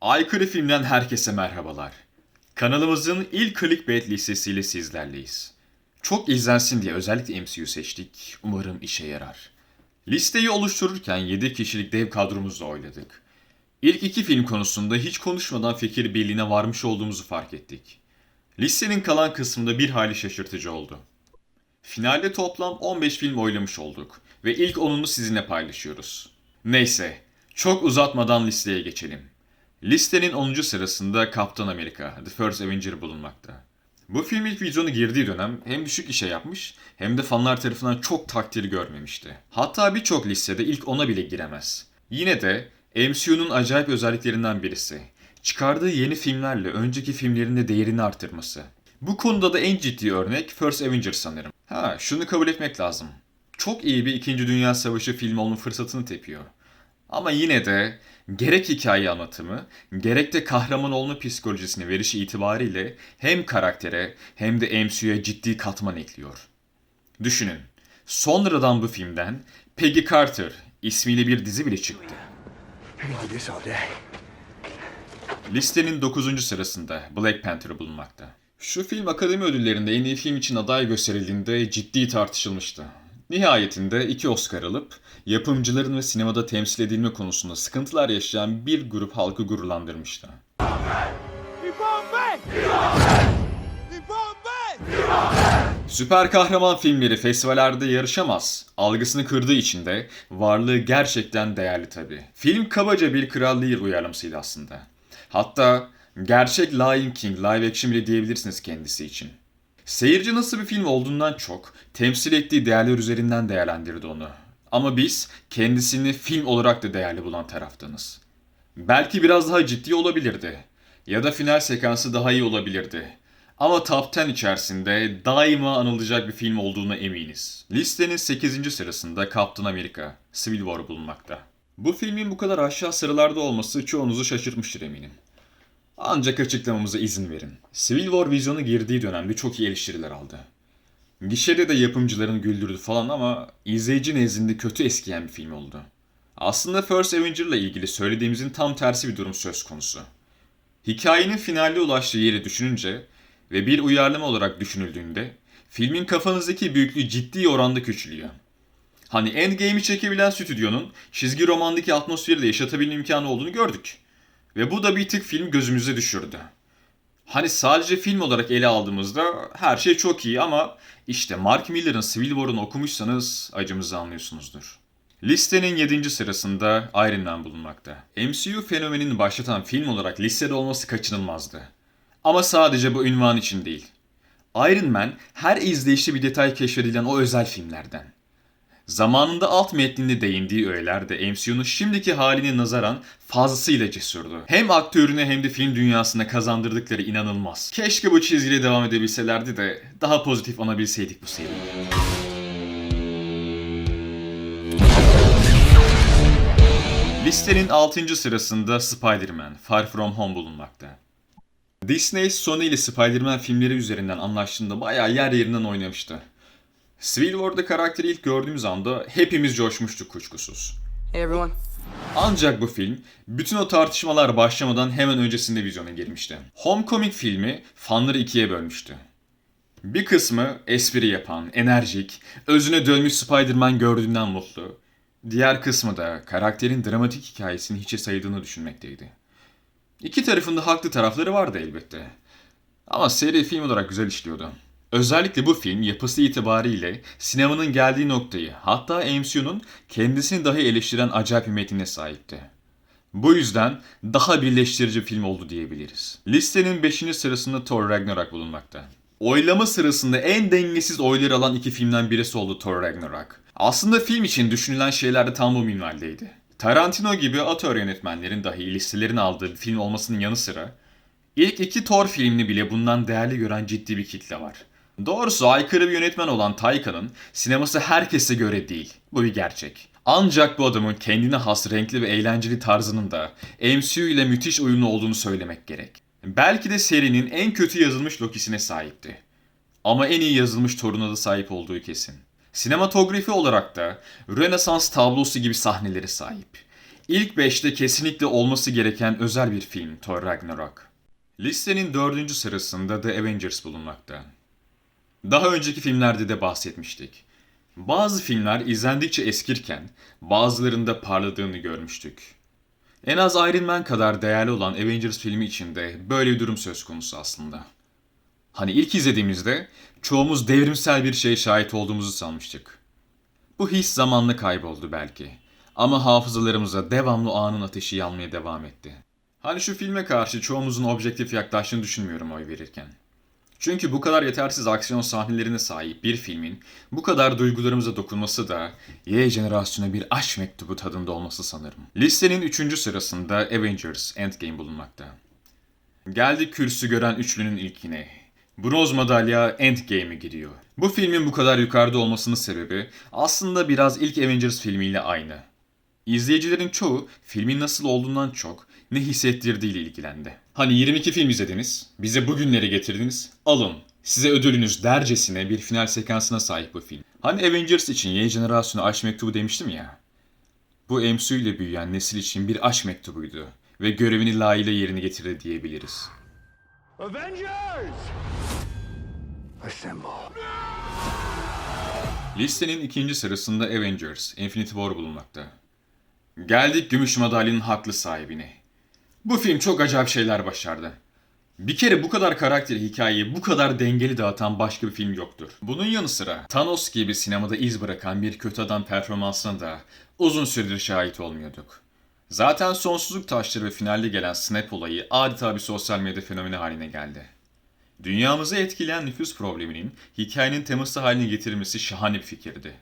Aykırı Film'den herkese merhabalar. Kanalımızın ilk clickbait listesiyle sizlerleyiz. Çok izlensin diye özellikle MCU seçtik. Umarım işe yarar. Listeyi oluştururken 7 kişilik dev kadromuzla oyladık. İlk iki film konusunda hiç konuşmadan fikir birliğine varmış olduğumuzu fark ettik. Listenin kalan kısmında bir hali şaşırtıcı oldu. Finalde toplam 15 film oylamış olduk ve ilk 10'unu sizinle paylaşıyoruz. Neyse, çok uzatmadan listeye geçelim. Listenin 10. sırasında Kaptan Amerika, The First Avenger bulunmakta. Bu film ilk vizyona girdiği dönem hem düşük işe yapmış hem de fanlar tarafından çok takdir görmemişti. Hatta birçok listede ilk 10'a bile giremez. Yine de MCU'nun acayip özelliklerinden birisi. Çıkardığı yeni filmlerle önceki filmlerinde değerini artırması. Bu konuda da en ciddi örnek First Avenger sanırım. Ha şunu kabul etmek lazım. Çok iyi bir 2. Dünya Savaşı filmi olma fırsatını tepiyor. Ama yine de gerek hikaye anlatımı, gerek de kahraman olma psikolojisini verişi itibariyle hem karaktere hem de MCU'ya ciddi katman ekliyor. Düşünün, sonradan bu filmden Peggy Carter ismiyle bir dizi bile çıktı. Listenin 9. sırasında Black Panther bulunmakta. Şu film akademi ödüllerinde en iyi film için aday gösterildiğinde ciddi tartışılmıştı. Nihayetinde iki Oscar alıp yapımcıların ve sinemada temsil edilme konusunda sıkıntılar yaşayan bir grup halkı gururlandırmıştı. Süper kahraman filmleri festivallerde yarışamaz. Algısını kırdığı için de varlığı gerçekten değerli tabi. Film kabaca bir Kral Lear uyarlamasıydı aslında. Hatta gerçek Lion King live action bile diyebilirsiniz kendisi için. Seyirci nasıl bir film olduğundan çok temsil ettiği değerler üzerinden değerlendirdi onu. Ama biz kendisini film olarak da değerli bulan taraftanız. Belki biraz daha ciddi olabilirdi. Ya da final sekansı daha iyi olabilirdi. Ama Top 10 içerisinde daima anılacak bir film olduğuna eminiz. Listenin 8. sırasında Captain America, Civil War bulunmakta. Bu filmin bu kadar aşağı sıralarda olması çoğunuzu şaşırtmıştır eminim. Ancak açıklamamıza izin verin. Civil War vizyona girdiği dönemde çok iyi eleştiriler aldı. Gişede de yapımcıların güldürdü falan ama izleyici nezdinde kötü eskiyen bir film oldu. Aslında First Avenger'la ilgili söylediğimizin tam tersi bir durum söz konusu. Hikayenin finalde ulaştığı yeri düşününce ve bir uyarlama olarak düşünüldüğünde filmin kafanızdaki büyüklüğü ciddi oranda küçülüyor. Hani Endgame'i çekebilen stüdyonun çizgi romandaki atmosferi de yaşatabilme imkanı olduğunu gördük. Ve bu da bir tık film gözümüze düşürdü. Hani sadece film olarak ele aldığımızda her şey çok iyi ama işte Mark Miller'ın Civil War'ını okumuşsanız acımızı anlıyorsunuzdur. Listenin 7. sırasında Iron Man bulunmakta. MCU fenomenini başlatan film olarak listede olması kaçınılmazdı. Ama sadece bu ünvan için değil. Iron Man her izleyişte bir detay keşfedilen o özel filmlerden. Zamanında alt metninde değindiği öğeler de MCU'nun şimdiki haline nazaran fazlasıyla cesurdu. Hem aktörüne hem de film dünyasına kazandırdıkları inanılmaz. Keşke bu çizgiyle devam edebilselerdi de daha pozitif anabilseydik bu seriyi. Listenin 6. sırasında Spider-Man Far From Home bulunmakta. Disney, Sony ile Spider-Man filmleri üzerinden anlaştığında bayağı yer yerinden oynamıştı. Civil War'da karakteri ilk gördüğümüz anda hepimiz coşmuştuk kuşkusuz. Hey everyone. Ancak bu film bütün o tartışmalar başlamadan hemen öncesinde vizyona girmişti. Homecoming filmi fanları ikiye bölmüştü. Bir kısmı espri yapan, enerjik, özüne dönmüş Spider-Man gördüğünden mutlu. Diğer kısmı da karakterin dramatik hikayesini hiçe saydığını düşünmekteydi. İki tarafın da haklı tarafları vardı elbette. Ama seri film olarak güzel işliyordu. Özellikle bu film yapısı itibariyle sinemanın geldiği noktayı hatta MCU'nun kendisini dahi eleştiren acayip bir metnine sahipti. Bu yüzden daha birleştirici bir film oldu diyebiliriz. Listenin 5. sırasında Thor Ragnarok bulunmakta. Oylama sırasında en dengesiz oyları alan iki filmden birisi oldu Thor Ragnarok. Aslında film için düşünülen şeyler de tam bu minvaldeydi. Tarantino gibi atör yönetmenlerin dahi listelerini aldığı bir film olmasının yanı sıra İlk iki Thor filmini bile bundan değerli gören ciddi bir kitle var. Doğrusu aykırı bir yönetmen olan Taika'nın sineması herkese göre değil. Bu bir gerçek. Ancak bu adamın kendine has renkli ve eğlenceli tarzının da MCU ile müthiş uyumlu olduğunu söylemek gerek. Belki de serinin en kötü yazılmış Loki'sine sahipti. Ama en iyi yazılmış Thor'una da sahip olduğu kesin. Sinematografi olarak da Rönesans tablosu gibi sahneleri sahip. İlk 5'te kesinlikle olması gereken özel bir film Thor Ragnarok. Listenin dördüncü sırasında The Avengers bulunmakta. Daha önceki filmlerde de bahsetmiştik. Bazı filmler izlendikçe eskirken bazılarında parladığını görmüştük. En az Iron Man kadar değerli olan Avengers filmi içinde böyle bir durum söz konusu aslında. Hani ilk izlediğimizde çoğumuz devrimsel bir şeye şahit olduğumuzu sanmıştık. Bu his zamanla kayboldu belki. Ama hafızalarımıza devamlı anın ateşi yanmaya devam etti. Hani şu filme karşı çoğumuzun objektif yaklaştığını düşünmüyorum oy verirken. Çünkü bu kadar yetersiz aksiyon sahnelerine sahip bir filmin bu kadar duygularımıza dokunması da Y jenerasyona bir aşk mektubu tadında olması sanırım. Listenin 3. sırasında Avengers Endgame bulunmakta. Geldik kürsü gören üçlünün ilkine. Bronz madalya Endgame'e gidiyor. Bu filmin bu kadar yukarıda olmasının sebebi aslında biraz ilk Avengers filmiyle aynı. İzleyicilerin çoğu filmin nasıl olduğundan çok ne hissettirdiğiyle ilgilendi. Hani 22 film izlediniz, bize bugünleri getirdiniz, alın. Size ödülünüz dercesine bir final sekansına sahip bu film. Hani Avengers için yeni jenerasyona aşk mektubu demiştim ya. Bu MCU ile büyüyen nesil için bir aşk mektubuydu ve görevini layığıyla yerine getirdi diyebiliriz. Avengers! Assemble. Listenin ikinci sırasında Avengers Infinity War bulunmakta. Geldik Gümüş Madalya'nın haklı sahibine. Bu film çok acayip şeyler başardı. Bir kere bu kadar karakteri hikayeyi bu kadar dengeli dağıtan başka bir film yoktur. Bunun yanı sıra Thanos gibi sinemada iz bırakan bir kötü adam performansına da uzun süredir şahit olmuyorduk. Zaten sonsuzluk taşları ve finalde gelen Snap olayı adeta bir sosyal medya fenomeni haline geldi. Dünyamızı etkileyen nüfus probleminin hikayenin teması haline getirilmesi şahane bir fikirdi.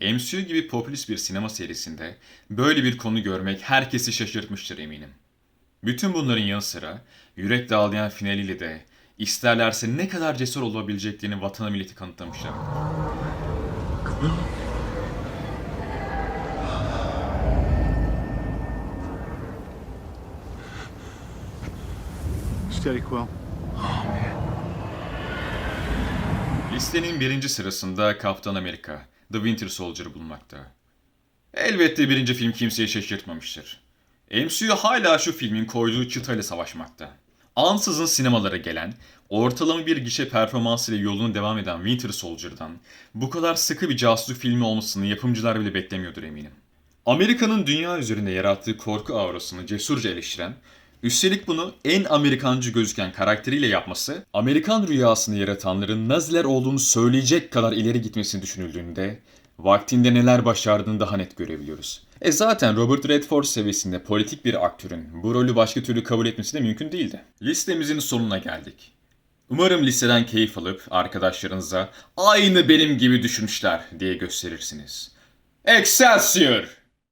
MCU gibi popülist bir sinema serisinde böyle bir konu görmek herkesi şaşırtmıştır eminim. Bütün bunların yanı sıra yürek dağlayan finaliyle de isterlerse ne kadar cesur olabileceklerini vatana milleti kanıtlamışlar. Steady, Quill. Listenin birinci sırasında Kaptan Amerika, The Winter Soldier bulunmakta. Elbette birinci film kimseyi şaşırtmamıştır. MCU hala şu filmin koyduğu çıtayla savaşmakta. Ansızın sinemalara gelen, ortalama bir gişe performansıyla yoluna devam eden Winter Soldier'dan bu kadar sıkı bir casusluk filmi olmasını yapımcılar bile beklemiyordur eminim. Amerika'nın dünya üzerinde yarattığı korku aurasını cesurca eleştiren, üstelik bunu en Amerikancı gözüken karakteriyle yapması, Amerikan rüyasını yaratanların Naziler olduğunu söyleyecek kadar ileri gitmesini düşünüldüğünde, vaktinde neler başardığını daha net görebiliyoruz. E zaten Robert Redford seviyesinde politik bir aktörün bu rolü başka türlü kabul etmesi de mümkün değildi. Listemizin sonuna geldik. Umarım listeden keyif alıp arkadaşlarınıza aynı benim gibi düşünmüşler diye gösterirsiniz. Excelsior!